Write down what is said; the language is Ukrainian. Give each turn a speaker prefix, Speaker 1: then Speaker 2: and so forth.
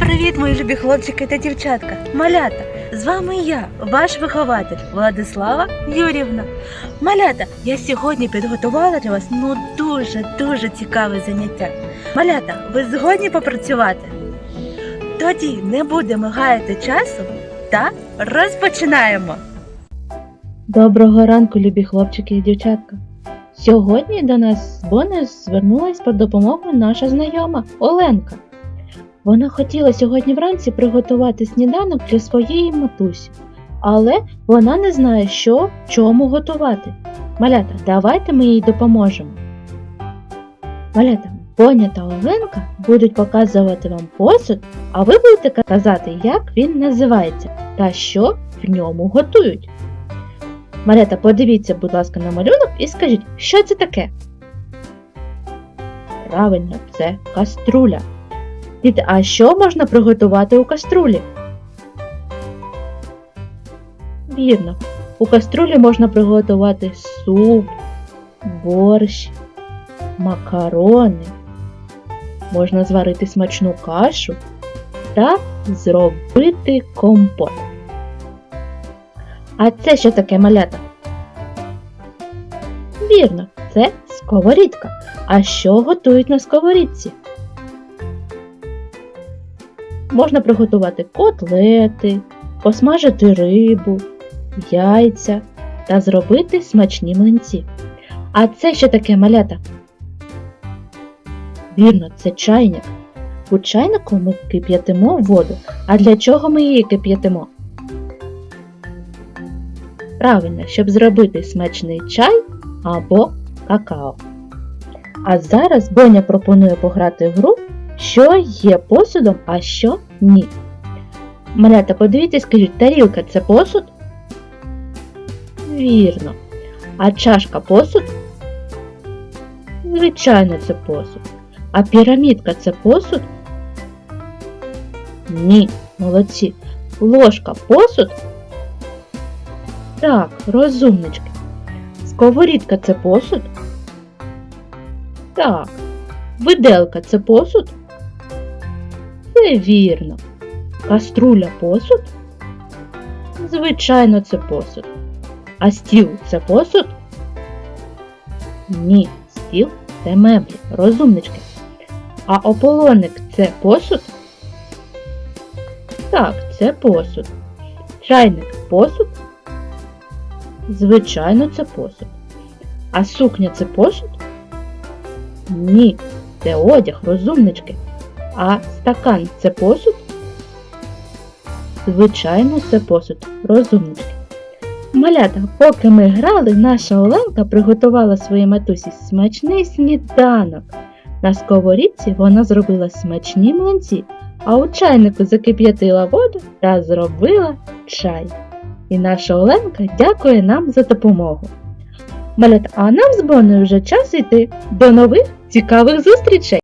Speaker 1: Привіт, мої любі хлопчики та дівчатка, малята! З вами я, ваш вихователь Владислава Юрівна. Малята, я сьогодні підготувала для вас ну дуже дуже цікаве заняття. Малята, ви згодні попрацювати? Тоді не будемо гаяти часу та розпочинаємо. Доброго ранку, любі хлопчики і дівчатка. Сьогодні до нас з Бонею звернулась по допомогу наша знайома Оленка. Вона хотіла сьогодні вранці приготувати сніданок для своєї матусі, але вона не знає, що чому готувати. Малята, давайте ми їй допоможемо. Малята, Боня та Оленка будуть показувати вам посуд, а ви будете казати, як він називається та що в ньому готують. Малята, подивіться, будь ласка, на малюнок і скажіть, що це таке? Правильно, це каструля. Діти, а що можна приготувати у каструлі? Вірно, у каструлі можна приготувати суп, борщ, макарони, можна зварити смачну кашу та зробити компот. А це що таке малята? Вірно, це сковорідка. А що готують на сковорідці? Можна приготувати котлети, посмажити рибу, яйця та зробити смачні млинці. А це що таке малята? Вірно, це чайник. У чайнику ми кип'ятимо воду. А для чого ми її кип'ятимо? Правильно, щоб зробити смачний чай або какао. А зараз Боня пропонує пограти в гру, що є посудом, а що ні. Малята, подивіться, скажіть, тарілка це посуд? Вірно. А чашка посуд? Звичайно, це посуд. А пірамідка це посуд? Ні, молодці. Ложка посуд? Так, розумнички. Сковорідка це посуд? Так. Виделка це посуд? Це вірно. Каструля посуд? Звичайно, це посуд. А стіл це посуд? Ні, стіл це меблі, розумнички. А ополоник це посуд? Так, це посуд. Чайник посуд? Звичайно, це посуд. А сукня це посуд? Ні, це одяг, розумнички. А стакан це посуд? Звичайно, це посуд, розумнички. Малята, поки ми грали, наша Оленка приготувала своїй матусі смачний сніданок. На сковорідці вона зробила смачні млинці, а у чайнику закип'ятила воду та зробила чай. І наша Оленка дякує нам за допомогу. Малята, а нам з Боною вже час йти. До нових цікавих зустрічей!